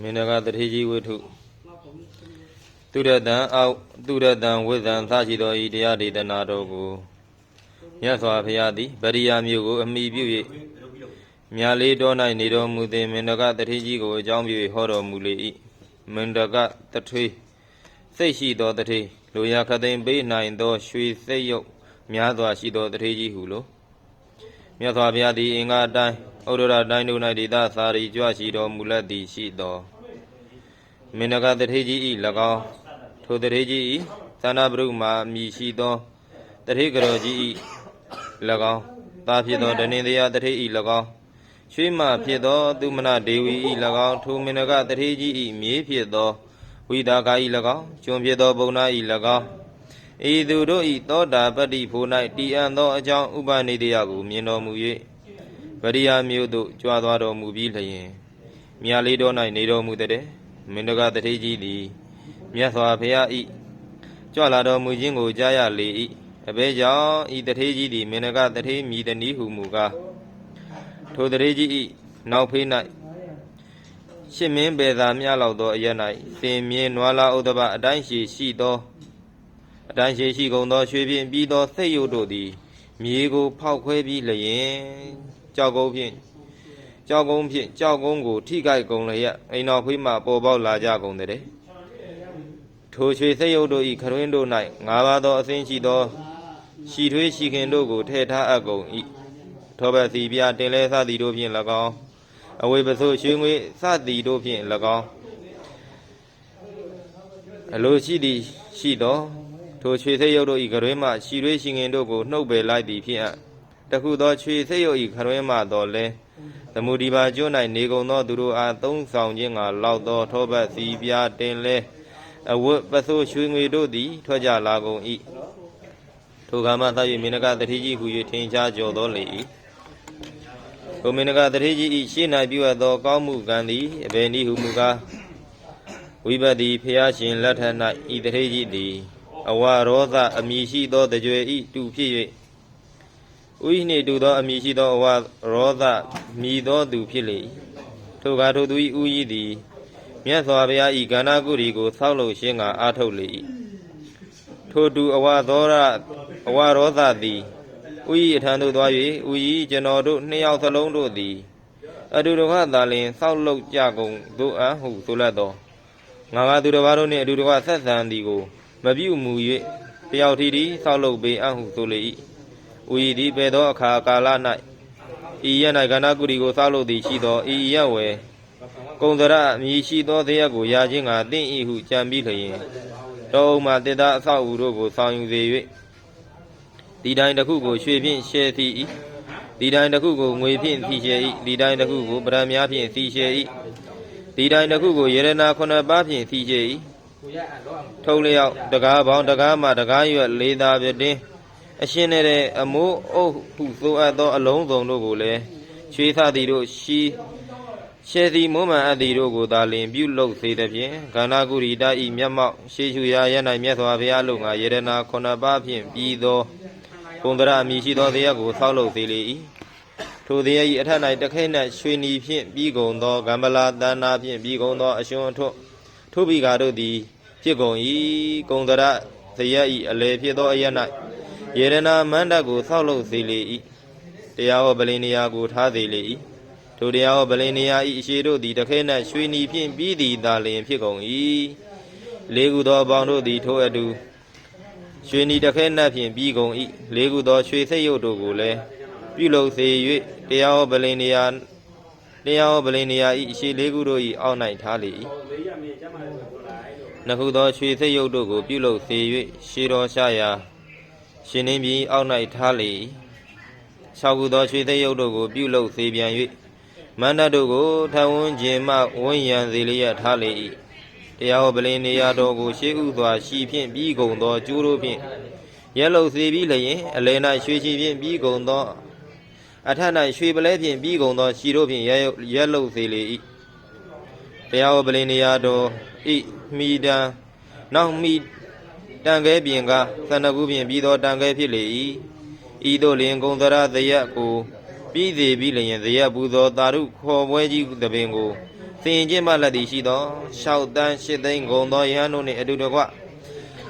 မင်းတကတထေကြီးဝိထုသူရတံအောက်သူရတံဝိဇံသရှိတော်ဤတရားဒေသနာတော်ကိုမြတ်စွာဘုရားသည်ဗရိယာမျိုးကို အမိပြု၍မြာလေးတော်၌နေတော်မူသည်မင်းတကတထေကြီးကိုအကြောင်းပြု၍ဟောတော်မူလေ၏မင်းတကတထေစိတ်ရှိသောတထေလူရခသိမ့်ပေးနိုင်သောရွှေစိတ်ရုပ်များစွာရှိသောတထေကြီးဟုလိုမြတ်စွာဘုရားသည်အင်္ဂါတိုင်း ဩရဒတိုင်းတို့၌ဒေသစာရီကြွရှိတော်မူလက်သည်ရှိသောမင်းတကတထေကြီးဤ၎င်းထိုတထေကြီးဤသန္တာပရုမာမြည်ရှိသောတထေကတော်ကြီးဤ၎င်းတာဖြစ်သောတဏင်တရားတထေဤ၎င်းရွှေမှဖြစ်သောသူမနဒေဝီဤ၎င်းထိုမင်းတကတထေကြီးဤမြေဖြစ်သောဝိဒါကာဤ၎င်းကျွံဖြစ်သောဘုံနာဤ၎င်းဤသူတို့ဤသောတာပတ္တိဖို့၌တည်အံ့သောအကြောင်းဥပနိဒေယကိုမြင်တော်မူ၍ ဗရိယာမျိုးသို့ကြွားသွားတော်မူပြီးလျင်မြာလေးတော်၌နေတော်မူတဲ့မင်းတကတထေကြီးသည်မြတ်စွာဘုရားဤကြွလာတော်မူခြင်းကိုကြားရလေ၏အဘဲကြောင့်ဤတထေကြီးသည်မင်းတကတထေမြည်တနည်းဟုမူကားထိုတထေကြီးဤနောက်ဖေး၌ရှစ်မင်းပေသာမြလောက်သောအရ၌စင်မြင်းနွားလာဥဒ္ဒဘအတိုင်းရှိရှိသောအတိုင်းရှိရှိကုန်သောရွှေဖြင့်ပြီးသောစိတ်ရုပ်တို့သည်မြေကိုဖောက်ခွဲပြီးလျင် ကြောက်ကုန်းဖြင့်ကြောက်ကုန်းဖြင့်ကြောက်ကုန်းကို ထိခိုက်ကုန်လျက်အိမ်တော်ဖေးမှပေါ်ပေါက်လာကြကုန်တဲ့ထိုရွှေစိတ်ရုပ်တို့ဤခရွင်းတို့၌ငါးပါးသောအသင်းရှိသောရှီထွေးရှီခင်တို့ကိုထည့်ထားအပ်ကုန်၏ထောဘစီပြတင်လဲစသည်တို့ဖြင့်၎င်းအဝေပစိုးရွှေငွေစသည်တို့ဖြင့်၎င်းအလိုရှိသည်ရှိသောထိုရွှေစိတ်ရုပ်တို့ဤခရွင်းမှရှီထွေးရှီခင်တို့ကိုနှုတ်ပယ်လိုက်သည်ဖြင့် တခုသောရွှေစိတ်ရုပ်ဤခရွင်းမှတော်လဲသမုဒီပါကျွန်း၌နေကုန်သောသူတို့အားသုံးဆောင်ခြင်းကလောက်သောထောဘစီပြတင်လဲအဝတ်ပစိုးရွှေငွေတို့သည် ထွက်ကြလာကုန်၏ထိုကမှသာ၍မင်းကတတိကြီးဟူ၍ထင်ရှားကြော်တော်လေ၏ထိုမင်းကတတိကြီး၏ရှေ့၌ပြုအပ်သောကောင်းမှုကံသည်အဘယ်နည်းဟုမူကားဝိပတ္တိဖျားရှင်လက်ထက်၌ဤတတိကြီးသည် အဝရောသအမိရှိသောတကြွယ်ဤတူဖြစ်၍ ဥိနှင့်တူသောအမိရှိသောအဝရောသမြည်သောသူဖြစ်လေ၏ထိုကထိုသူ၏ဥဤသည်မြတ်စွာဘုရားဤကန္နာကုရီကိုဆောက်လုပ်ရှင်းကအာထုတ်လေ၏ထိုတူအဝသောရအဝရောသသည်ဥဤအထံသို့သွား၍ဥဤကျွန်တော်တို့နှစ်ယောက်သလုံးတို့သည်အတူတကွသာလင်ဆောက်လုပ်ကြကုန်သို့အဟုဆိုလက်သောငါကသူတစ်ပါးတို့နှင့်အတူတကွဆက်ဆံသည်ကို မပြုမူ၍တယောက်ထီသည်ဆောက်လုပ်ပေအဟုဆိုလေ၏ ဥဤသည်ပေသောအခါကာလ၌ဤရ၌ကန္နာကုရီကိုဆောက်လုပ်သည်ရှိသောဤရဝယ်ကုံသရအမည်ရှိသောတရားကိုရာခြင်းကတင့်ဤဟုကြံပြီးလျင်တောအုံမှတေတာအဆောက်အဦတို့ကိုဆောင်ယူစေ၍ဒီတိုင်းတစ်ခုကိုရွှေဖြင့်ရှဲသည်၏ဒီတိုင်းတစ်ခုကိုငွေဖြင့်စီရှဲ၏ဒီတိုင်းတစ်ခုကိုပရမများဖြင့်စီရှဲ၏ဒီတိုင်းတစ်ခုကိုယေရနာခုနှစ်ပါးဖြင့်စီရှဲ၏ထုံလျောက်တကားပေါင်းတကားမှတကားရွက်လေးသာပြတင်း အရှင်နဲ့တဲ့အမိုးအုပ်ဟုဆိုအပ်သော အလုံးစုံတို့ကိုလည်းရွှေသသည်တို့ရှိရှေသည်မွမ်းမံအပ်သည်တို့ကိုသာလင်ပြုလုပ်စေသဖြင့်ခန္ဓာကုရိတာဤမျက်မှောက်ရှေးရှုရာရ၌မြတ်စွာဘုရားလုံငါယေရနာခုနှစ်ပါးဖြင့်ပြီးသောပုံတရအမည်ရှိသောတရားကိုဆောက်လုပ်စေလေ၏ထိုတရားဤအထက်၌တခဲနှင့်ရွှေနီဖြင့်ပြီးကုန်သောကမ္မလာတဏ္ဍာဖြင့်ပြီးကုန်သောအရှင်အထွတ်ထိုပိကာတို့သည်ဖြစ်ကုန်၏ကုံတရဇယဤအလေဖြစ်သောအရ၌ ယေရနာမန္တကိုဆောက်လုပ်စေလေ၏တရားဟောပလင်နေရာကိုထားစေလေ၏ထိုတရားဟောပလင်နေရာဤအရှိတို့သည်တခဲနှင့်ရွှေနီဖြင့်ပြီးသည်သာလျှင်ဖြစ်ကုန်၏လေးခုသောအပေါင်းတို့သည်ထိုအတူရွှေနီတခဲနှင့်ဖြင့်ပြီးကုန်၏လေးခုသောရွှေစိတ်ရုပ်တို့ကိုလည်းပြုလုပ်စေ၍တရားဟောပလင်နေရာတရားဟောပလင်နေရာဤအရှိလေးခုတို့၏အောက်၌ထားလေ၏နှစ်ခုသောရွှေစိတ်ရုပ်တို့ကိုပြုလုပ်စေ၍ရှေတော်ရှာရာ ရှင်နှင်းပြည်အောက်၌ထားလေ၏၆ခုသောရွှေစိတ်ရုပ်တို့ကို ပြုလုပ်စေပြန်၍မန္တတို့ကိုထဝန်းကျင်မှဝန်းရံစေလျက်ထားလေ၏တရားဟောပလင်နေရာတော်ကို ရှေးဥစွာရှီဖြင့်ပြီးကုန်သောကျိုးတို့ဖြင့်ရက်လုစေပြီးလျင်အလယ်၌ရွှေချီဖြင့်ပြီးကုန်သောအထက်၌ရွှေပလဲဖြင့်ပြီးကုန်သောရှီတို့ဖြင့်ရက်ရက်လုစေလေ၏တရားဟောပလင်နေရာတော်ဤမိတံနောက်မိ တန်ခဲပြင်ကသန္နကုဖြင့်ပြီးသောတန်ခဲဖြစ်လေ၏ဤသို့လျင်ကုံသရသရက်ကိုပြီးသေးပြီးလျင်ဇယပူဇော်တာရုခေါ်ပွဲကြီးတပင်ကိုသင်ကျင့်မှလက်သည်ရှိသော6တန်း8သိန်းဂုံသောယဟန်တို့နှင့်အတူတကွ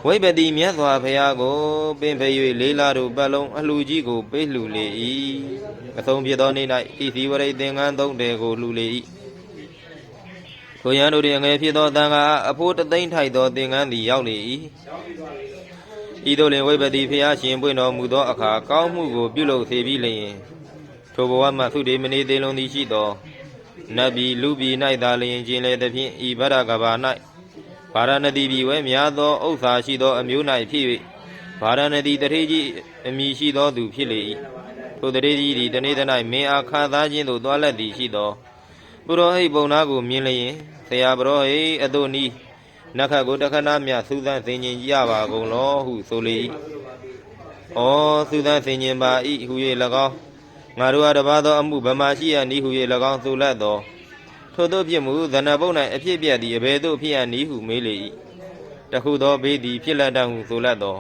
ဝိပတိမြတ်စွာဘုရားကိုပင်ဖေ၍လေးလာတို့ပတ်လုံးအလှကြီးကိုပေးလှူလေ၏အဆုံးဖြစ်သောနေ့၌ဤသီဝရိတ်သင်္ကန်းသုံးတယ်ကိုလှူလေ၏ ကိုရန်တို့၏အငယ်ဖြစ်သောတန်ခါအဖိုးတသိန်းထိုက်သောသင်္ကန်းသည်ရောက်လေ၏ဤသို့လင်ဝိပတိဖျားရှင်ပွင့်တော်မူသောအခါကောင်းမှုကိုပြုလုပ်စေပြီးလျင်ထိုဘဝမှသုတေမနေသေးလုံးသည်ရှိသောနတ်ပြည်လူပြည်၌သာလျင်ကျင်လေသဖြင့်ဤဗရကဘာ၌ဗာရဏသီပြည်ဝဲများသောဥစ္စာရှိသောအမျိုး၌ဖြစ်၍ဗာရဏသီတထေကြီးအမည်ရှိသောသူဖြစ်လေ၏ထိုတထေကြီးသည်တနေ့တ၌မင်းအားခါသားခြင်းသို့တွားလက်သည်ရှိသော ပုရောဟိတ်ပုံနာကိုမြင်လျင်ဆရာပရောဟိတ်အတို့နီးနခတ်ကိုတခဏမြစူးစမ်းသိဉ္ကြပါကုန်လောဟုဆိုလေ၏ဩစူးစမ်းသိဉ္ပါ၏ဟု၍၎င်းငါတို့အားတပါသောအမှုဗမာရှိရနည်းဟု၍၎င်းဆိုလက်သောထို့သောဖြစ်မှုဇဏဘုတ်၌အဖြစ်ပြက်သည်အဘယ်သို့ဖြစ်ရနည်းဟုမေးလေ၏တခုသောဘေးသည်ဖြစ်လက်တတ်ဟုဆိုလက်သော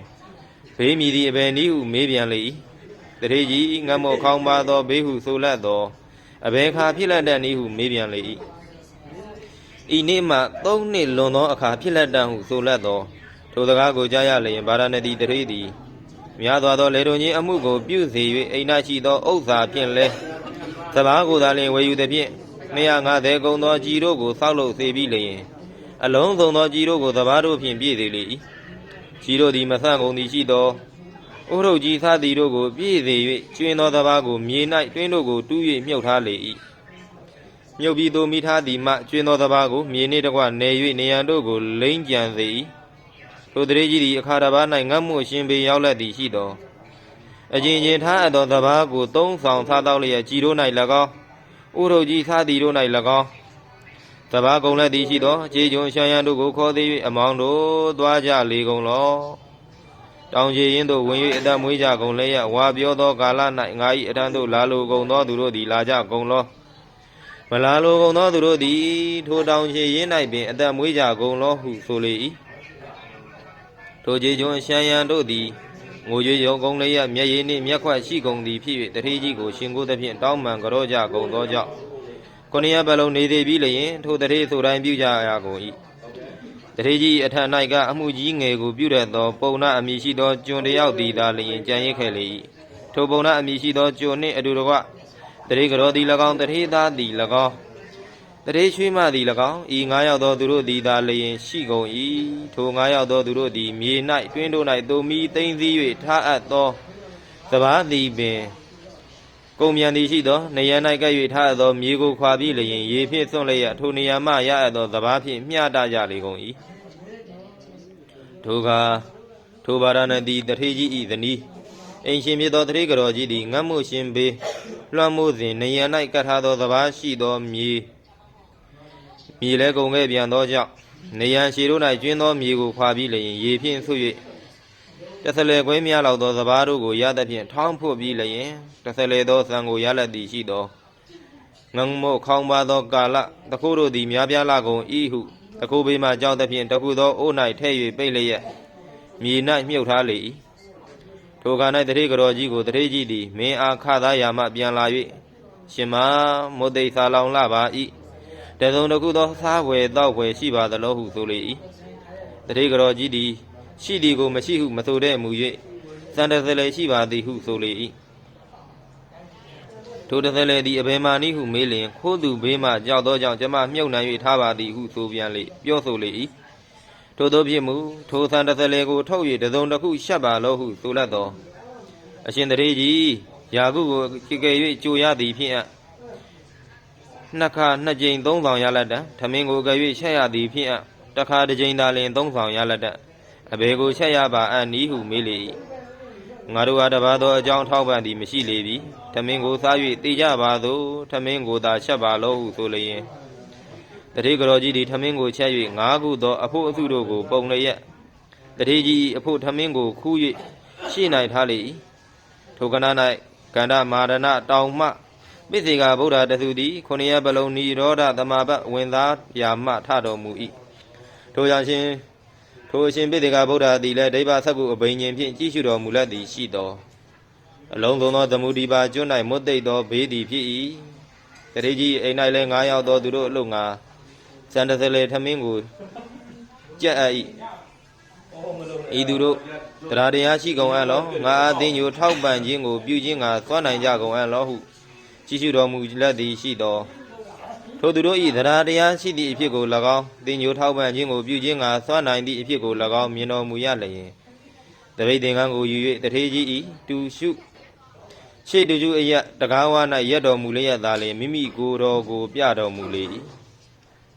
ဘေးမည်သည်အဘယ်နည်းဟုမေးပြန်လေ၏တရေကြီးငတ်မောခေါင်းပါသောဘေးဟုဆိုလက်သော အဘယ်ခါဖြစ်လက်တတ်နည်းဟုမေးပြန်လေ၏ဤနေ့မှသုံးနှစ်လွန်သောအခါဖြစ်လက်တတ်ဟုဆိုလက်သောထိုစကားကိုကြားရလျင်ဗာရဏသီတရေသည်များစွာသောလေတုန်ကြီးအမှုကိုပြုစေ၍အိမ်၌ရှိသောဥစ္စာဖြင့်လဲစဘာကိုသာလျှင်ဝယ်ယူသည်ဖြင့်250ကုံသောကြီးတို့ကိုစောက်လုပ်စေပြီးလျင်အလုံးစုံသောကြီးတို့ကိုစဘာတို့ဖြင့်ပြည့်စေလေ၏ကြီးတို့သည်မဆန့်ကုန်သည်ရှိသော ဥရုပ်ကြီးသသည်တို့ကိုပြည့်စေ၍ကျွင်းသောစဘာကိုမြေ၌တွင်းတို့ကိုတူး၍မြုပ်ထားလေ၏မြုပ်ပြီးသို့မိထားသည်မှကျွင်းသောစဘာကိုမြေနှင့်တကွနေ၍နေရန်တို့ကိုလိမ့်ကြံစေ၏ထိုတရေကြီးသည်အခါတစ်ပါး၌ငတ်မှုအရှင်ပေရောက်လက်သည်ရှိသောအကျဉ်ချင်းထားအပ်သောတဘာကိုသုံးဆောင်ထားတော့လျက်ကြည်တို့၌၎င်းဥရုပ်ကြီးသားသည်တို့၌၎င်းတဘာကုံလက်သည်ရှိသောခြေကျွန်းရှမ်းရန်တို့ကိုခေါ်သေး၍အမောင်းတို့သွားကြလေကုန်လော တောင်ကြီးရင်တို့ဝင်၍အသက်မွေးကြကုန်လျက်ဝါပြောသောကာလ၌ငါ၏အတန်းတို့လာလိုကုန်သောသူတို့သည်လာကြကုန်လောမလာလိုကုန်သောသူတို့သည် ထိုတောင်ကြီးရင်၌ပင်အသက်မွေးကြကုန်လောဟုဆိုလေ၏ထိုကြီးကျွန်းရှမ်းရန်တို့သည်ငိုကြွေရုံကုန်လျက်မျက်ရည်နှင့်မျက်ခွက်ရှိကုန်သည်ဖြစ်၍တထေးကြီးကိုရှင်ကိုသဖြင့်တောင်းပန်ကြောကြကုန်သောကြောင့်ခொနည်းဘလုံးနေသေးပြီးလျင်ထိုတထေးဆိုတိုင်းပြုကြရကုန်၏ တထေးကြီးအထက်၌ကအမှုကြီးငယ်ကိုပြုတတ်သော ပုံနာအမည်ရှိသောကျွန်တယောက်သည်သာလျင်ကြံရစ်ခဲ့လေ၏ထိုပုံနာအမည်ရှိသောကျွန်နှင့်အတူတကွတထေးကြောသည်၎င်းတထေးသားသည်၎င်းတရေရွှေမသည်၎င်းဤငါးယောက်သောသူတို့သည်သာလျင်ရှိကုန်၏ထိုငါးယောက်သောသူတို့သည်မြေ၌တွင်းတို့၌သိုမီသိမ့်စည်း၍ထားအပ်သောသဘာသည်ပင် ကုံမြန်သည်ရှိသောနေရ၌ကပ်၍ထားအပ်သောမြေကိုခွာပြီးလျင်ရေဖြင့်စွန့်လျက်ထိုနေရာမှရအပ်သောသဘာဖြင့်မျှတကြလေကုန်၏ထိုကထိုဘာရဏတိတထေကြီးဤသနီးအိမ်ရှင်ဖြစ်သောတထေကတော်ကြီးသည်ငတ်မှုရှင်ဘေးလွှမ်းမိုးစဉ်နေရ၌ကပ်ထားသောသဘာရှိသောမြေမြေလဲကုန်ခဲ့ပြန်သောကြောင့်နေရန်ရှည်တို့၌ကျွင်းသောမြေကိုခွာပြီးလျင်ရေဖြင့်ဆု၍ တဆလေခွဲများလောက်သောစဘာတို့ကိုရသဖြင့်ထောင်းဖို့ပြီးလျင်တဆလေသောဇံကိုရလက်သည်ရှိသောငငမောခေါင်းပါသောကာလတခုတို့သည်များပြားလာကုန်၏ဟုတခုဘေးမှကြောက်သဖြင့်တခုသောအိုး၌ထဲ့၍ပိတ်လျက်မြေ၌မြုပ်ထားလေ၏ထိုက၌တတိကတော်ကြီးကိုတတိကြီးသည်မင်းအားခသားရာမှပြန်လာ၍ရှင်မမုတ်သိသာလောင်လာပါ၏တစုံတစ်ခုသောစားွယ်တောက်ွယ်ရှိပါသလိုဟုဆိုလေ၏တတိကတော်ကြီးသည် ရှိသည်ကိုမရှိဟုမဆိုတဲ့မူ၍စံတသလေရှိပါသည်ဟုဆိုလေ၏ထိုတသလေသည်အဘယ်မှနည်းဟုမေးလျင်ခိုးသူဘေးမှကြောက်သောကြောင့်ကျမမြုပ်နှံ၍ထားပါသည်ဟုဆိုပြန်လေပြောဆိုလေ၏ထိုသောဖြစ်မူထိုစံတသလေကိုထုတ်၍တစုံတစ်ခုရှက်ပါလောဟုဆိုလက်သောအရှင်တရေကြီးယာကုကိုကြည်ကြဲ၍ကြိုရသည်ဖြင့်နှစ်ခါနှစ်ကြိမ်သုံးဆောင်ရလက်တံထမင်းကိုကြွေချက်ရသည်ဖြင့်တခါတစ်ကြိမ်သာလျှင်သုံးဆောင်ရလက်တံ အဘေကိုချက်ရပါအံ့နီးဟုမေးလေ၏ငါတို့အားတပါသောအကြောင်းထောက်ပံ့သည်မရှိလေပြီထမင်းကိုစား၍တေကြပါသောထမင်းကိုသာချက်ပါလောဟုဆိုလျင်တတိကတော်ကြီးသည်ထမင်းကိုချက်၍ငါးခုသောအဖို့အစုတို့ကို ပုံလျက်တတိကြီးအဖို့ထမင်းကိုခူး၍ရှေ့၌ထားလေ၏ထိုကဏ၌ကန္ဓမာရဏတောင်မှပိစေကဗုဒ္ဓတသုသည်ခொနည်းပလုံးနိရောဓသမာပတ်ဝင်သားရာမှထတော်မူ၏ထိုကြောင့်ရှင် ထိုအရှင်ပိစေကဗုဒ္ဓသည်လည်းဒိဗ္ဗဆက်ကုအဘိညာဉ်ဖြင့်ကြည်ရှုတော်မူလက်သည်ရှိသောအလုံးစုံသောသမုဒိပါကျွန်း၌မွတ်သိပ်သောဘေးသည်ဖြစ်၏တရေကြီးအိမ်၌လည်းငါးယောက်သောသူတို့အလို့ငါစန္ဒသလေထမင်းကိုကြက်အပ်၏ဤသူတို့တရားတရားရှိကုန်အပ်လောငါအသိညိုထောက်ပံ့ခြင်းကိုပြုခြင်းငါသွားနိုင်ကြကုန်အပ်လောဟုကြည်ရှုတော်မူလက်သည်ရှိသော ထိုသူတို့၏တရားတရားရှိသည့်အဖြစ်ကို၎င်းသိညိုထောက်ပံ့ခြင်းကိုပြုခြင်းငါသွားနိုင်သည့်အဖြစ်ကို၎င်းမြင်တော်မူရလျင်တပိတ်သင်္ကန်းကိုယူ၍တထေကြီး၏တူရှုရှေ့တူကျူအယက်တကားဝါ၌ရက်တော်မူလျက်သာလျှင်မိမိကိုယ်တော်ကိုပြတော်မူလေ၏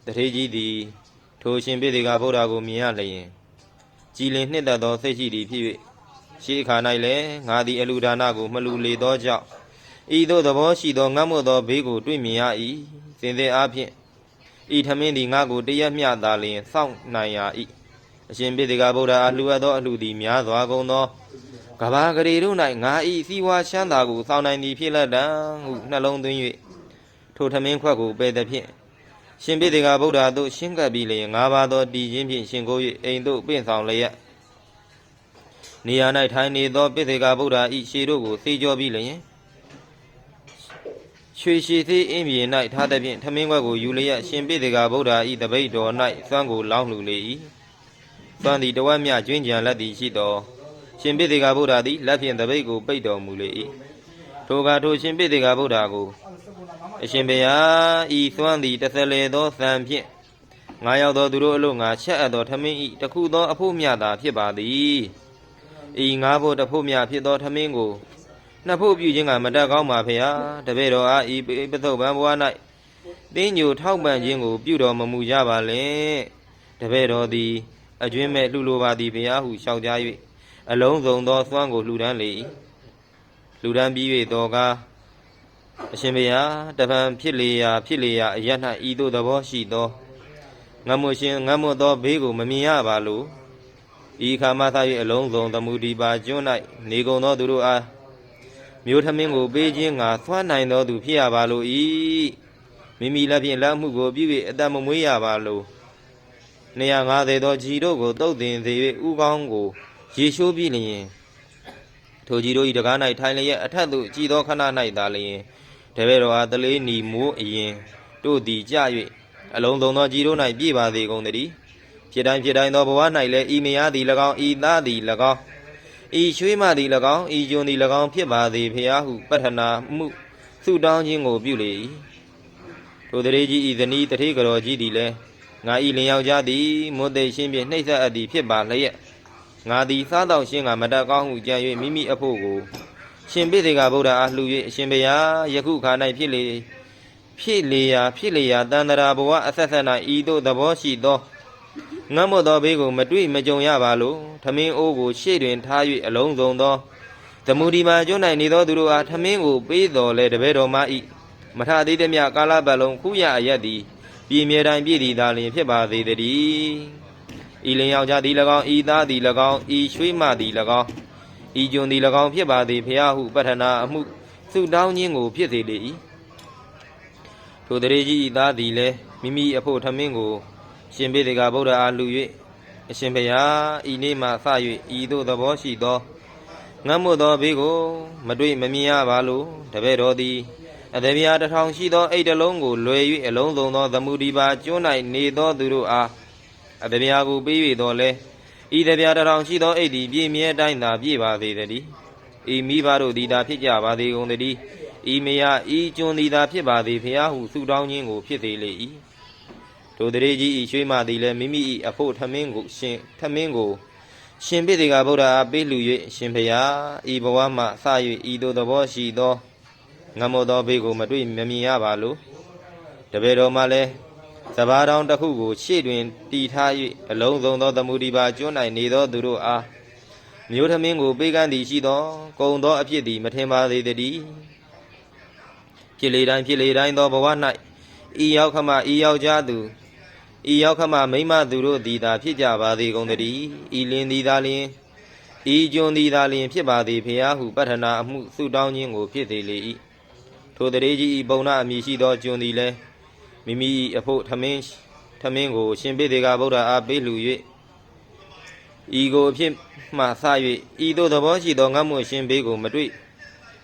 တထေကြီးသည် ထိုရှင်ပိသေကဗုဒ္ဓကိုမြင်ရလျင်ကြည်လင်နှစ်သက်သောစိတ်ရှိသည်ဖြစ်၍ရှေ့အခါ၌လည်းငါသည်အလူဒါနကိုမလူလေသောကြောင့် ဤသို့သဘောရှိသောငတ်မွတ်သောဘေးကိုတွေ့မြင်ရ၏စင်စစ်အားဖြင့်ဤထမင်းသည်ငါကိုတရက်မျှသာလျှင်စောင့်နိုင်ရ၏အရှင်ပိသေကဗုဒ္ဓအားလှူအပ်သောအလှူသည်များစွာကုန်သောကဘာဂရေတို့၌ငါဤစီဝါချမ်းသာကိုစောင်းနိုင်သည်ဖြစ်လက်တံဟုနှလုံးသွင်း၍ထိုထမင်းခွက်ကိုပယ်သည်ဖြင့်ရှင်ပိတေကဗုဒ္ဓသို့ရှင်းကပ်ပြီးလျင်ငါးပါးသောတည်ခြင်းဖြင့်ရှင်ကို၍အိမ်သို့ပင့်ဆောင်လျက်နေရာ၌ထိုင်နေသောပိသေကဗုဒ္ဓဤရှေတို့ကိုသေကြောပြီးလျင် ရွှေရှိသေးအင်းမြေ၌ထားသည်ဖြင့်ထမင်းခွက်ကိုယူလျက်ရှင်ပိသေကဗုဒ္ဓဤတပိတ်တော်၌သွမ်းကိုလောင်းလှူလေ၏သွမ်းသည်တဝက်မြကျွင်းကြံလက်သည်ရှိသောရှင်ပိသေကဗုဒ္ဓသည်လက်ဖြင့်တပိတ်ကိုပိတ်တော်မူလေ၏ထိုကထိုရှင်ပိသေကဗုဒ္ဓကိုအရှင်ဘုရားဤသွမ်းသည်တစ်ဆယ်လေသောသံဖြင့်ငါရောက်သောသူတို့အလို့ငါချက်အပ်သောထမင်းဤတခုသောအဖို့မြတာဖြစ်ပါသည်ဤငါဖို့တဖို့မြဖြစ်သောထမင်းကို နှစ်ဖို့ပြုခြင်းကမတတ်ကောင်းပါဖေဟာတပည့်တော်အားဤပသုတ်ဗံဘဝ၌တင်းညိုထောက်ပံ့ခြင်းကို ပြုတော်မမူကြပါလင်တပည့်တော်သည်အကျွင်းမဲ့လှူလိုပါသည်ဖေဟာဟုလျှောက်ကြား၍အလုံးစုံသောသွမ်းကိုလှူဒန်းလေ၏လှူဒန်းပြီး၍တော်ကားအရှင်ဘုရားတပံဖြစ်လေရာဖြစ်လေရာအရ၌ဤသို့သဘောရှိသောငတ်မွရှင်ငတ်မွသောဘေးကိုမမြင်ရပါလိုဤခါမှသာ၍အလုံးစုံသမှုဒီပါကျွန်း၌နေကုန်သောသူတို့အား မျိုးထမင်းကိုပေးခြင်းငါသွမ်းနိုင်သောသူဖြစ်ရပါလို၏မိမိလက်ဖြင့်လက်မှုကိုပြု၍အတ္တမမွေးရပါလို250သောဂျီတို့ကိုတုတ်တင်စေ၍ဥကောင်းကိုရေရှိုးပြီးလျင်ထိုကြီးတို့၏တကား၌ထိုင်လျက်အထက်သို့ကြည်သောခဏ၌သာလျင်တပည့်တော်အားတလေးနီမိုးအရင်တို့သည်ကြ၍အလုံးစုံသောကြီးတို့၌ပြည့်ပါသေးကုန်သတည်းဖြစ်တိုင်းဖြစ်တိုင်းသောဘဝ၌လည်းဤမယားသည်၎င်းဤသားသည်၎င်း ဤရွှေမသည်၎င်းဤကျွန်းသည်၎င်းဖြစ်ပါသည်ဖျားဟုပတ္ထနာမှုဆုတောင်းခြင်းကိုပြုလေ၏ထိုတရေကြီးဤဇနီးတထေကတော်ကြီးသည်လည်းငါဤလင်ယောက်ျားသည်မွတ်သိပ်ရှင်းဖြင့်နှိမ့်ဆက်အပ်သည်ဖြစ်ပါလျက်ငါသည်စားတော့ရှင်းကမတတ်ကောင်းဟုကြံ၍မိမိအဖို့ကိုရှင်ပိသေကဗုဒ္ဓအားလှူ၍အရှင်ဘုရားယခုခါ၌ဖြစ်လေဖြစ်လေရာဖြစ်လေရာတန္တရာဘဝအဆက်ဆက်၌ဤသို့သဘောရှိသော ငတ်မွတ်သောဘေးကိုမတွေ့မကြုံရပါလိုထမင်းအိုးကိုရှေ့တွင်ထား၍အလုံးစုံသောသမုဒီမာကျွန်း၌နေသောသူတို့အားထမင်းကိုပေးတော်လဲတပည့်တော်မဤမထသေးသည်မြကာလပတ်လုံးခုရအရက်သည်ပြည်မြေတိုင်းပြည်သည်သာလျှင်ဖြစ်ပါသေးတည်းဤလင်ယောက်ျားသည်၎င်းဤသားသည်၎င်းဤရွှေမသည်၎င်းဤကျွန်းသည်၎င်းဖြစ်ပါသည်ဖျားဟုပတ္ထနာအမှုဆုတောင်းခြင်းကိုဖြစ်စေလေ၏ထိုတရေကြီးဤသားသည်လည်းမိမိအဖို့ထမင်းကို ရှင်ပေတေကဗုဒ္ဓအားလူ၍အရှင်ဘုရားဤနေ့မှစ၍ဤသို့သဘောရှိသောငတ်မွတ်သောဘေးကိုမတွေ့မမြင်ရပါလိုတပည့်တော်သည်အတဗျာတစ်ထောင်ရှိသောအိတ်တစ်လုံးကိုလွယ်၍အလုံးစုံသောသမုဒိပါကျွန်း၌နေသောသူတို့အားအတဗျာကိုပေး၍တော်လဲဤတဗျာတစ်ထောင်ရှိသောအိတ်သည်ပြည့်မြဲတိုင်းသာပြည့်ပါသေးတည်းဤမိဘတို့သည်သာဖြစ်ကြပါသေးကုန်တည်းဤမယဤကျွန်းသည်သာဖြစ်ပါသေးဖျားဟုဆုတောင်းခြင်းကိုဖြစ်သေးလေ၏ တို့တရေကြီးဤရွှေမသည်လည်းမိမိ၏အဖို့ထမင်းကိုရှင်ထမင်းကို ရှင်ပိသေကဗုဒ္ဓအားပေးလူ၍ရှင်ဖျားဤဘဝမှစ၍ဤသို့သဘောရှိသောငမောသောဘေးကိုမတွေ့မမြင်ရပါလိုတပည့်တော်မှလည်းစဘာတော်တစ်ခုကိုရှေ့တွင်တီထား၍အလုံးစုံသောသမုဒိပါကျွန်း၌နေသောသူတို့အားမျိုးထမင်းကိုပေးကမ်းသည်ရှိသောကုံသောအဖြစ်သည်မထင်ပါသေးတည်းဖြစ်လေတိုင်းဖြစ်လေတိုင်းသောဘဝ၌ဤရောက်ခမဤယောက်ျားသူ ဤရောက်ခမမိမသူတို့သည်သာဖြစ်ကြပါသေးကုန်တည်းဤလင်းသည်သာလျှင်ဤကျွန်းသည်သာလျှင်ဖြစ်ပါသည်ဖျားဟုပတ္ထနာအမှုဆုတောင်းခြင်းကိုဖြစ်သေးလေ၏ထိုတရေကြီးဤပုံနာအမည်ရှိသောကျွန်းသည်လည်းမိမိအဖို့ထမင်းထမင်းကိုရှင်ပေတေကဗုဒ္ဓအားပေးလှူ၍ဤကိုအဖြစ်မှစ၍ဤသို့သဘောရှိသောငတ်မှုရှင်ဘေးကိုမတွေ့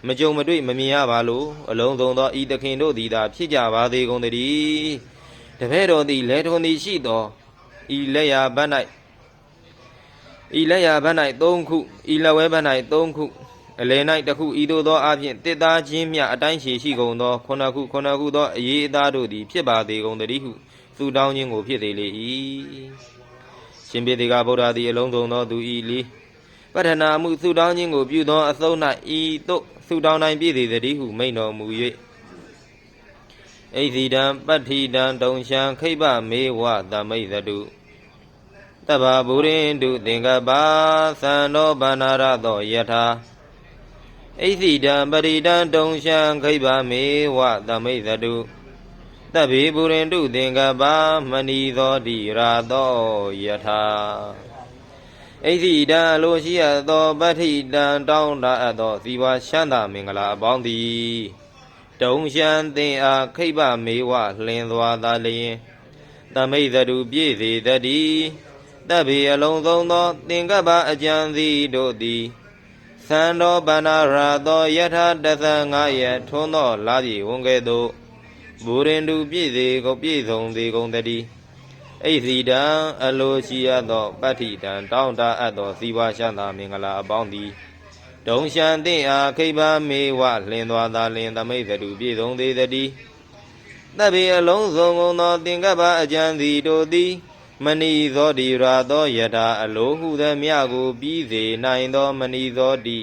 မကြုံမတွေ့မမြင်ရပါလို့အလုံးစုံသောဤသခင်တို့သည်သာဖြစ်ကြပါသေးကုန်တည်း တပည့်တော်သည်လဲထွန်သည်ရှိသောဤလက်ရာဘတ်၌ဤလက်ရာဘတ်၌၃ခုဤလက်ဝဲဘတ်၌၃ခုအလယ်၌တစ်ခုဤသို့သောအပြင်တစ်သားချင်းမြအတိုင်းရှည်ရှိကုန်သောခုနှစ်ခုခုနှစ်ခုသောအရေးအသားတို့သည်ဖြစ်ပါသေးကုန်တည်းဟုသုတောင်းခြင်းကိုဖြစ်သေးလေ၏ရှင်ပေတိကဗုဒ္ဓသည်အလုံးစုံသောသူဤလီပတ္ထနာမှုသုတောင်းခြင်းကိုပြုသောအဆုံး၌ဤသို့သုတောင်းတိုင်းပြည့်စေတည်းဟုမိန့်တော်မူ၍ အိဇိတံပတ္ထိတံတုံရှံခိဗ္ဗမေဝသမိတ်တုတဗ္ဗဗုရင်တုသင်္ကပ္ပါသံသောဗန္နာရသောယထာအိဇိတံပရိတံတုံရှံခိဗ္ဗမေဝသမိတ်တုတဗ္ဗေဗုရင်တုသင်္ကပ္ပါမဏီသောတိရာသောယထာအိသိတံလိုရှိရသောပဋ္ဌိတံတောင်းတအပ်သောဇီဝရှမ်းသာမင်္ဂလာအပေါင်းသည် တုံရှံသင်အားခိဗ္ဗမေဝလင်းသွားသာလျင်တမိတ်သတုပြည့်စေတည်းတပ်ပေအလုံးစုံသော သင်္ကပ္ပအကြံစီတို့သည်သံတော်ဗန္နာရာသောယထာတသငါရထွန်းသောလာပြီဝန်ကဲ့သို့ဘူရင်တုပြည့်စေကုန်ပြည့်စုံစေကုန်တည်းအိစီတံအလိုရှိရသောပတ္ထိတံတောင်းတအပ်သောဇီဝရှန္တာမင်္ဂလာအပေါင်းသည် ဒုံရှံသင့်အားခိဗ္ဗမေဝလင်းသွားသာလင်သမိတ်တုပြည့်စုံသေးတည်းတပ်ပေအလုံးစုံကုန်သောသင်္ကပ္ပအကျံစီတို့သည်မဏီသောဒီရာသောယထာအလိုဟုသမျှကိုပြီးစေနိုင်သောမဏီသောဒီ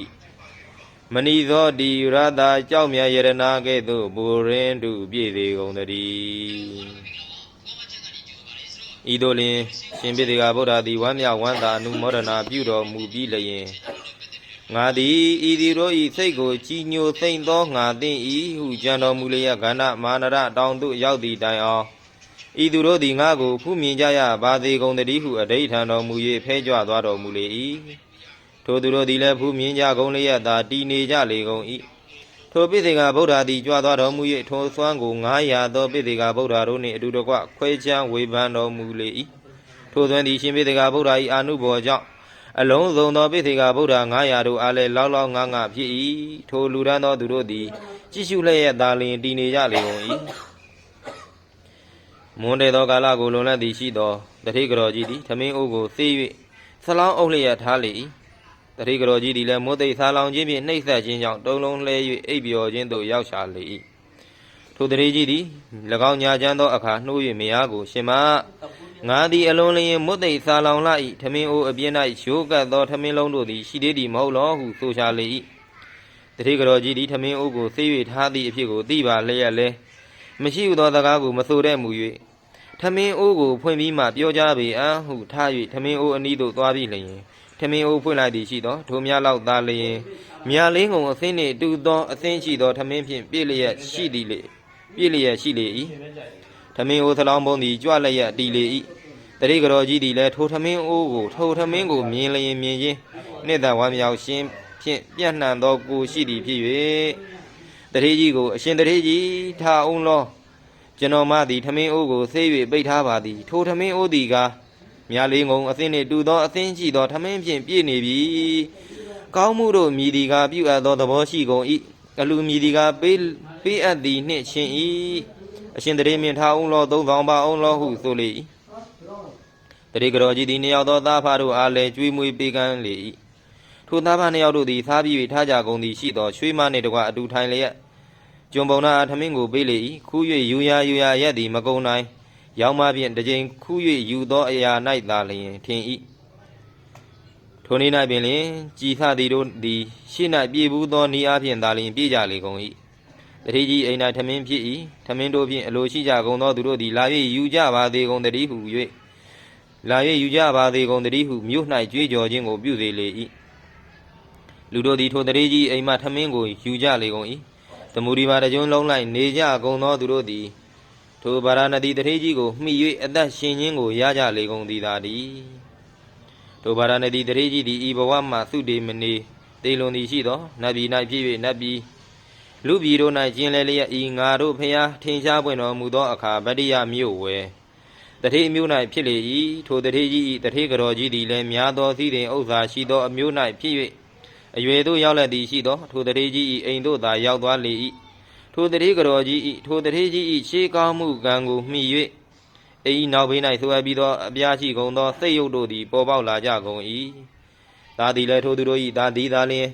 မဏီသောဒီရတာကြောက်မြတ်ယရနာကဲ့သို့ဘူရင်တုပြည့်စေကုန်တည်းဤသို့လျင်ရှင်ပိတိကဗုဒ္ဓသည်ဝမ်းမြောက်ဝမ်းသာအနုမောဒနာပြုတော်မူပြီးလျင် ငါသည်ဤသည်တို့ဤစိတ်ကိုကြည်ညိုသိမ့်သောငါသိ၏ဟုကြံတော်မူလျက်ကန္နမာနရတောင်သို့ရောက်သည့်တိုင်အောင်ဤသူတို့သည်ငါကိုဖူးမြင်ကြရပါသေးကုန်တည်းဟုအဋိဌံတော်မူ၍ဖဲကြွသွားတော်မူလေ၏ထိုသူတို့သည်လည်းဖူးမြင်ကြကုန်လျက်သာတည်နေကြလေကုန်၏ထိုပိသေကဗုဒ္ဓသည်ကြွသွားတော်မူ၍ထိုသွမ်းကို900သောပိသေကဗုဒ္ဓတို့နှင့်အတူတကွခွဲချမ်းဝေဖန်တော်မူလေ၏ထိုသွမ်းသည်ရှင်ပိသေကဗုဒ္ဓ၏အာနုဘော်ကြောင့် အလုံးစုံသောပိသေကဗုဒ္ဓ900တို့အားလည်းလောက်လောက်ငါးငါဖြစ်၏ထိုလူရန်သောသူတို့သည်ကြည့်ရှုလျက်သာလျှင်တည်နေကြလေကုန်၏မွန်တေသောကာလကိုလွန်လပ်သည်ရှိသောတတိကတော်ကြီးသည်သမင်းအိုးကိုသေ၍ဆလောင်းအုပ်လျက်ထားလေ၏တတိကတော်ကြီးသည်လည်းမိုးသိပ်ဆာလောင်ခြင်းဖြင့်နှိပ်စက်ခြင်းကြောင့်တုံလုံးလှဲ၍အိပ်ပျော်ခြင်းသို့ရောက်ရှာလေ၏ထိုတတိကြီးသည်၎င်းညာချမ်းသောအခါနှိုး၍မယားကိုရှင်မ ငါသည်အလွန်လျင်မွတ်သိပ်စာလောင်လာ၏ထမင်းအိုးအပြင်း၌ရိုးကပ်သောထမင်းလုံးတို့သည်ရှိသေးသည်မဟုတ်လောဟုဆိုချလေ၏တတိကတော်ကြီးသည်ထမင်းအိုးကိုဆေး၍ထားသည့်အဖြစ်ကိုသိပါလျက်လဲမရှိဟုသောစကားကိုမဆိုတဲ့မူ၍ထမင်းအိုးကိုဖွင့်ပြီးမှပြောကြပေအံ့ဟုထား၍ထမင်းအိုးအနီးသို့သွားပြီးလျင်ထမင်းအိုးဖွင့်လိုက်သည်ရှိသောထိုများလောက်သားလျင်မြာလေးငုံအသင်းနှင့်တူသောအသင်းရှိသောထမင်းဖြင့်ပြည့်လျက်ရှိသည်လေပြည့်လျက်ရှိလေ၏ထ မင်းအိုးသလောင်းပုံးသည်ကြွလျက်တည်လေ၏တရိကတော်ကြီးသည်လည်းထိုထမင်းအိုးကိုထိုထမင်းကိုမြင်လျင်မြင်ချင်းနှစ်သက်ဝမ်းမြောက်ရှင်ဖြင့်ပြန့်နှံ့သောကိုရှိသည်ဖြစ်၍တရေကြီးကိုအရှင်တရေကြီးထားအောင်လောကျွန်တော်မသည်ထမင်းအိုးကိုဆေး၍ပိတ်ထားပါသည်ထိုထမင်းအိုးသည်ကမြာလေးငုံအသင်းနှင့်တူသောအသင်းရှိသောထမင်းဖြင့်ပြည့်နေပြီကောင်းမှုတို့မြည်သည်ကပြုအပ်သောသဘောရှိကုန်၏အလူမြည်သည်ကပေးပေးအပ်သည်နှင့်ရှင်၏ အရှင်တရေမြင့်ထားအောင်လောသုံးဆောင်ပါအောင်လောဟုဆိုလေ၏တရေကတော်ကြီးသည်နှစ်ယောက်သောသားဖားတို့အားလည်းကြွေးမွေးပေးကမ်းလေ၏ထိုသားဖားနှစ်ယောက်တို့သည်သားပြီး၍ထားကြကုန်သည်ရှိသောရွှေမနှင့်တကွအတူထိုင်လျက်ကျွံပုံနာထမင်းကိုပေးလေ၏ခူး၍ယူရာယူရာရက်သည်မကုံနိုင်ရောင်းမဖြင့်တစ်ကြိမ်ခူး၍ယူသောအရာ၌သာလျင်ထင်၏ထိုနေ့၌ပင်လျင်ကြည်သသည်တို့သည်ရှေ့၌ပြေဘူးသောဤအဖြင့်သာလျင်ပြေးကြလေကုန်၏ တတိကြီးအိမ်၌ထမင်းဖြစ်၏ထမင်းတို့ဖြင့်အလိုရှိကြကုန်သောသူတို့သည်လာ၍ယူကြပါသေးကုန်တည်းဟု၍လာ၍ယူကြပါသေးကုန်တည်းဟုမြို့၌ကြွေးကြော်ခြင်းကိုပြုစေလေ၏လူတို့သည်ထိုတတိကြီးအိမ်မှထမင်းကိုယူကြလေကုန်၏သမုဒိမာတကြုံလုံး၌နေကြကုန်သောသူတို့သည်ထိုဗာရာဏသီတထေးကြီးကိုမှီ၍အသက်ရှင်ခြင်းကိုရကြလေကုန်သည်သာတည်းထိုဗာရာဏသီတထေးကြီးသည်ဤဘဝမှသုတေမနေတေလွန်သည်ရှိသောနတ်ပြည်၌ဖြစ်၍နတ်ပြည် လူပြည်တို့၌ကျင်လဲလျက်ဤငါတို့ဖျားထင်ရှားပွင့်တော်မူသောအခါဗတ္တိယမြို့ဝယ်တထေးမျိုး၌ဖြစ်လေ၏ထိုတထေးကြီး၏တထေးကတော်ကြီးသည်လည်းများသောသီးတင်ဥစ္စာရှိသောအမျိုး၌ဖြစ်၍အအရွယ်သို့ရောက်လက်သည်ရှိသောထိုတရေကြီး၏အိမ်သို့သာရောက်သွားလေ၏ထိုတရေကတော်ကြီး၏ထိုတရေကြီး၏ရှေးကောင်းမှုကံကိုမှီ၍အိမ်နောက်ဘေး၌ဆွဲပြီးသောအပြားရှိကုန်သောစိတ်ရုပ်တို့သည်ပေါ်ပေါက်လာကြကုန်၏သာသည်လည်းထိုသူတို့၏သာသည်သာလျှင်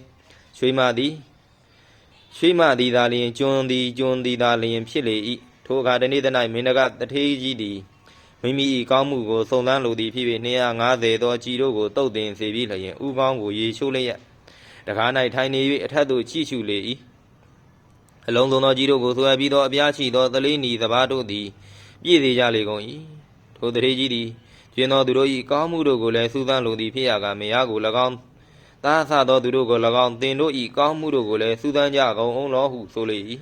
ရွှေမသည် ရွှေမသည်သာလျှင်ကျွန်းသည်ကျွန်းသည်သာလျှင်ဖြစ်လေ၏ထိုအခါတနေ့တ၌မင်းကတထေးကြီးသည်မိမိ၏ကောင်းမှုကိုစုံစမ်းလိုသည်ဖြစ်၍250သောကြည်တို့ကိုတုတ်တင်စေပြီးလျင်ဥကောင်းကိုရေချိုးလျက်တကား၌ထိုင်နေ၍အထက်သို့ချိရှုလေ၏အလုံးစုံသောကြည်တို့ကိုဆွဲပြီးသောအပြားရှိသောသလေးနီသဘာတို့သည်ပြည့်သေးကြလေကုန်၏ထိုတရေကြီးသည်ကျင်းသောသူတို့၏ကောင်းမှုတို့ကိုလည်းစူးစမ်းလိုသည်ဖြစ်ရာကမေယကို၎င်း သားဆသောသူတို့ကို၎င်းတင်တို့၏ကောင်းမှုတို့ကိုလည်းစူးစမ်းကြကုန်အောင်လောဟုဆိုလေ၏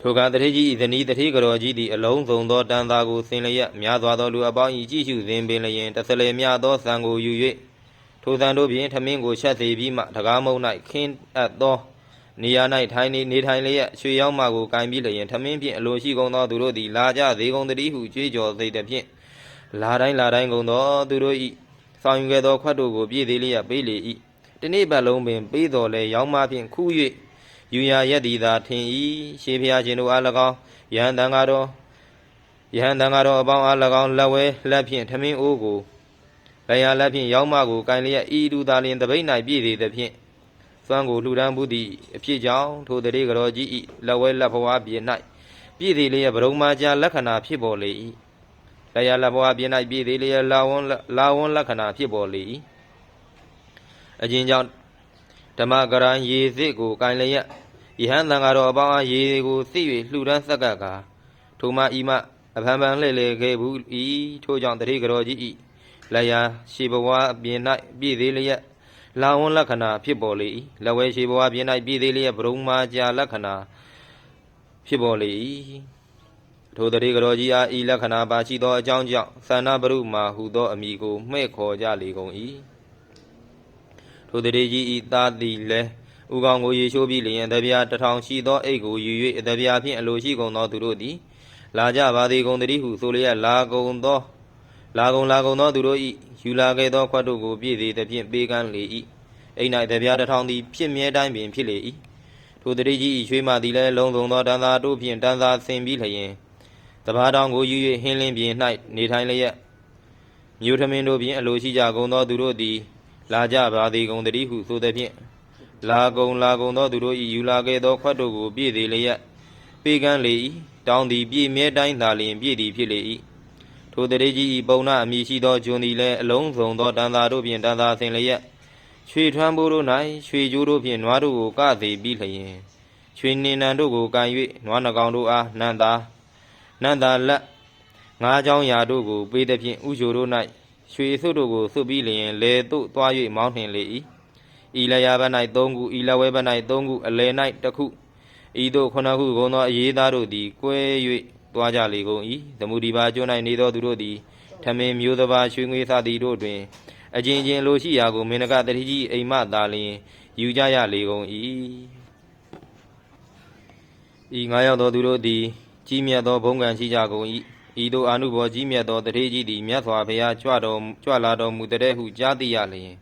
ထိုကတထေကြီး၏ဇနီးတထေကတော်ကြီးသည်အလုံးစုံသောတန်သာကိုဆင်လျက်များစွာသောလူအပေါင်း၏ကြည့်ရှုစဉ်ပင်လျင်တဆလေမြသောဇံကိုယူ၍ထိုဇံတို့ဖြင့်ထမင်းကိုချက်စေပြီးမှတကားမုံ၌ခင်းအပ်သောနေရာ၌ထိုင်နေနေထိုင်လျက်ရွှေရောက်မှကိုကင်ပြီးလျင်ထမင်းဖြင့်အလိုရှိကုန်သောသူတို့သည်လာကြသေးကုန်တည်းဟုကြွေးကြော်သိတဲ့ဖြင့်လာတိုင်းလာတိုင်းကုန်သောသူတို့၏ ဆောင်ယူခဲ့သောခွက်တို့ကို ပြည့်သေးလျက်ပေးလေ၏တနေ့ပတ်လုံးပင်ပေးတော်လဲရောက်မှဖြင့်ခူး၍ယူရရက်သည်သာထင်၏ရှေးဖျားခြင်းတို့အား၎င်းယဟန်တန်ကားတော်ယဟန်တန်ကားတော်အပေါင်းအား၎င်းလက်ဝဲလက်ဖြင့်ထမင်းအိုးကိုလျာလက်ဖြင့်ရောက်မှကိုကင်လျက်ဤလူသားလင်တပိတ်၌ပြည့်သေးသည်ဖြင့်စွမ်းကိုလှူဒန်းမှုသည့်အဖြစ်ကြောင့်ထိုတရေကတော်ကြီး၏လက်ဝဲလက်ဘဝပြည့်၌ပြည့်သေးလျက်ဗရုံမာကြလက္ခဏာဖြစ်ပေါ်လေ၏ လျာလက်ဘဝပြည့်၌ပြည့်သေးလျက်လာဝန်းလာဝန်းလက္ခဏာဖြစ်ပေါ်လေ၏အချင်းကြောင့်ဓမ္မကရံရေစစ်ကိုကင်လျက်ယဟန်တန်ကားတော်အပေါင်းအားရေကိုစစ်၍လှူဒန်းဆက်ကပ်ကာထိုမှဤမှအဖန်ဖန်လှည့်လေခဲ့ဘူးဤထိုကြောင့်တရေကတော်ကြီးဤလျာရှေဘဝအပြင်၌ပြည့်သေးလျက်လာဝန်းလက္ခဏာဖြစ်ပေါ်လေ၏လက်ဝဲရှေဘဝပြင်၌ပြည့်သေးလျက်ဗရုံမာကြာလက္ခဏာဖြစ်ပေါ်လေ၏ ထိုတရေကတော်ကြီးအားဤလက္ခဏာပါရှိသောအကြောင်းကြောင့်သန္နာပရုမာဟုသောအမည်ကိုမှဲ့ခေါ်ကြလေကုန်၏ထိုတရေကြီးဤသားသည်လည်းဥကောင်ကိုရေချိုးပြီးလျင်တပြားတထောင်ရှိသောအိတ်ကိုယူ၍တပြားဖြင့်အလိုရှိကုန်သောသူတို့သည် လာကြပါသည်ကုန်တည်းဟုဆိုလျက်လာကုန်သော လာကုန်လာကုန်သောသူတို့၏ယူလာခဲ့သောခွက်တို့ကိုပြည့်သည်သဖြင့်ပေးကမ်းလေ၏အိမ်၌တပြားတထောင်သည်ဖြစ်မြဲတိုင်းပင်ဖြစ်လေ၏ထိုတည်းကြီး၏ရွှေမှသည်လည်းလုံးစုံသောတန်သာတို့ဖြင့်တန်သာဆင်ပြီးလျင်တ ဘာတောင်ကိုယူ၍ဟင်းလင်းပြင်၌နေထိုင်လျက်မြို့ထမင်းတို့ဖြင့်အလိုရှိကြကုန်သောသူတို့သည် လာကြပါသည်ကုန်တည်းဟုဆိုသည်ဖြင့်လာကုန်လာကုန်သောသူတို့၏ယူလာခဲ့သောခွက်တို့ကိုပြည့်သေးလျက်ပေးကမ်းလေ၏တောင်းသည်ပြည့်မြဲတိုင်းသာလျင်ပြည့်သည်ဖြစ်လေ၏ထိုတရေကြီး၏ပုံနာအမိရှိသောဂျွန်သည်လည်းအလုံးစုံသောတန်သာတို့ဖြင့်တန်သာဆင်လျက်ရွှေထွန်းဘိုးတို့၌ရွှေကြိုးတို့ဖြင့်နွားတို့ကိုကသေးပြီးလျင်ရွှေနေနံတို့ကိုကန်၍နွားနှကောင်တို့အားနန္တာ နန္တာလက်ငါးချောင်းရာတို့ကိုပေးသည်ဖြင့်ဥချိုတို့၌ရွှေဆုပ်တို့ကိုဆုပ်ပြီးလျင်လေသို့သွား၍မောင်းနှင်လေ၏ဤလျာဘ၌3ခုဤလဝဲဘ၌3ခုအလယ်၌တစ်ခုဤသို့ခုနှစ်ခုကုန်သောအရေးသားတို့သည်ကွဲ၍သွားကြလေကုန်၏သမုဒိပါကျွန်း၌နေသောသူတို့သည်ထမင်းမျိုးသဘာရွှေငွေစသည်တို့တွင်အချင်းချင်းလိုရှိရာကိုမင်းကတတိကြီးအိမ်မသာလျင်ယူကြရလေကုန်၏ဤငါရောက်သောသူတို့သည် ကြီးမြတ်သောဘုံကံရှိကြကုန်၏ဤသို့အာနုဘောကြီးမြတ်သောတတိကြီးသည်မြတ်စွာဘုရားကြွတော်ကြွလာတော်မူတဲ့ဟုကြားသိရလျင်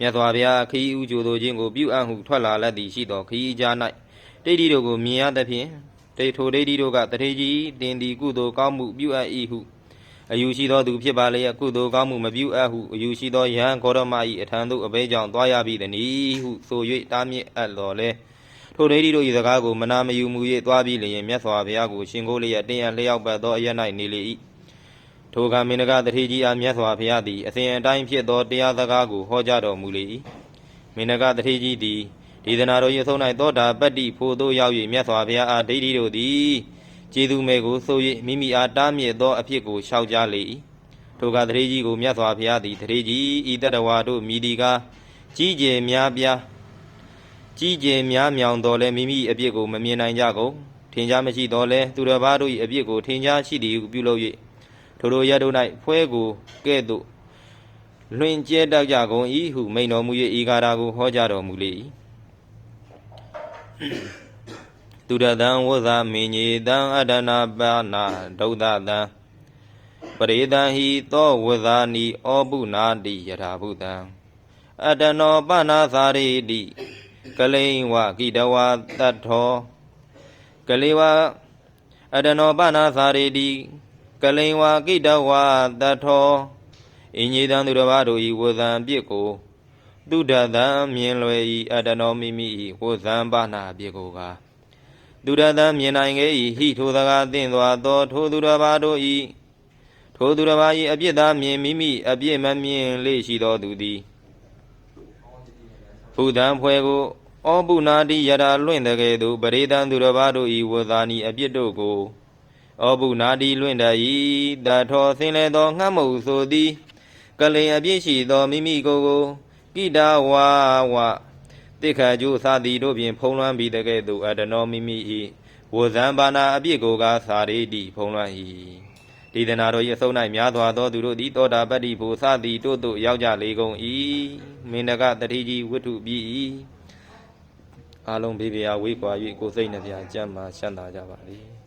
မြတ်စွာဘုရားခရီးဥကြိုသောခြင်းကိုပြုအပ်ဟုထွက်လာလက်သည်ရှိသောခရီးကြား၌တိဋ္ဌိတို့ကိုမြင်ရသဖြင့်တေထိုဒိဋ္ဌိတို့ကတထေကြီးတင်ဒီကုသိုလ်ကောင်းမှုပြုအပ်၏ဟုအယူရှိသောသူဖြစ်ပါလျက်ကုသိုလ်ကောင်းမှုမပြုအပ်ဟုအယူရှိသောယဟန်ဂေါရမ၏အထံသို့အဘဲကြောင့်သွားရပြီတည်းဟုဆို၍တားမြစ်အပ်တော်လဲ ထိုဒိဋ္ဌိတို့၏စကားကိုမနာမယူမူ၍သွားပြီးလျင်မြတ်စွာဘုရားကိုရှင်ကိုလျက်တင်းရလျောက်ပတ်သောအရ၌နေလေ၏ထိုကမင်းကတထေကြီးအားမြတ်စွာဘုရားသည်အစဉ်အတိုင်းဖြစ်သောတရားစကားကိုဟောကြားတော်မူလေ၏မင်းကတထေကြီးသည်ဒေသနာတော်ရဆုံး၌သောတာပတ္တိဖို့သို့ရောက်၍မြတ်စွာဘုရားအားဒိဋ္ဌိတို့သည်ကျေးဇူးမဲကိုဆို၍မိမိအားတားမြစ်သောအဖြစ်ကိုလျှောက်ကြားလေ၏ထိုကတထေကြီးကိုမြတ်စွာဘုရားသည်တထေကြီးဤတတဝါတို့မိဒီကားကြီးကျယ်များပြား ကြီးကျယ်များမြောင်တော်လဲမိမိအပြစ်ကိုမမြင်နိုင်ကြကုန်ထင်ရှားမရှိတော်လဲသူတော်ဘာတို့၏အပြစ်ကိုထင်ရှားရှိသည်ဟုပြုလုပ်၍ထိုတို့ရတို့၌ဖွဲကိုကဲ့သို့လွင်ကျဲတတ်ကြကုန်၏ဟုမိန်တော်မူ၍ဤကာရာကိုဟောကြားတော်မူလေ၏သူရတံဝဇာမင်းကြီးတံအဒနာပါနာဒုဒ္ဒတံပရိသံဟိသောဝဇာနီဩပုနာတိယထာဘုတံအတနောပနာသာရိတိ ကလိန်ဝကိတဝတတ္ထောကလေးဝအတနောပနာသာရိတိကလိန်ဝကိတဝတတ္ထောအင်ကြီးတံသူတစ်ပါးတို့ဤဝဇံပြစ်ကိုသူဒတံမြင်လွယ်ဤအတနောမိမိဤဝဇံပနာပြစ်ကိုကားသူဒတံမြင်နိုင်ခဲ့ဤဟိထိုသကားသင်သွားသော ထိုသူတစ်ပါးတို့ဤထိုသူတစ်ပါးဤအပြစ်သားမြင်မိမိအပြစ်မမြင်လေရှိသောသူသည်ဘုဒ္ဓံဖွဲကို ဩပုနာတိယရာလွင့်တကဲ့သို့ပရိသံသူတစ်ပါးတို့ဤဝဇာနီအပြစ်တို့ကိုဩပုနာတိလွင့်တ၏တထောဆင်းလဲသောငှတ်မုတ်ဆိုသည်ကလိန်အပြစ်ရှိသောမိမိကိုယ်ကိုကိတာဝါဝတိခါကျိုးသာသည်တို့ဖြင့်ဖုံးလွှမ်းပြီးတကဲ့သို့အတနောမိမိ၏ဝဇံဘာနာအပြစ်ကိုကသာရိတိဖုံးလွှမ်း၏ဒီဒနာတော်၏အဆုံး၌များစွာသောသူတို့သည်တောတာပတ္တိဘုသသည်တို့တို့ရောက်ကြလေကုန်၏မင်းတကတတိကြီးဝတ္ထုပြီး၏ အားလုံးဘေးပြာဝေးကွာ၍ကိုယ်စိတ်နှပြကျမ်းမာချမ်းသာကြပါစေ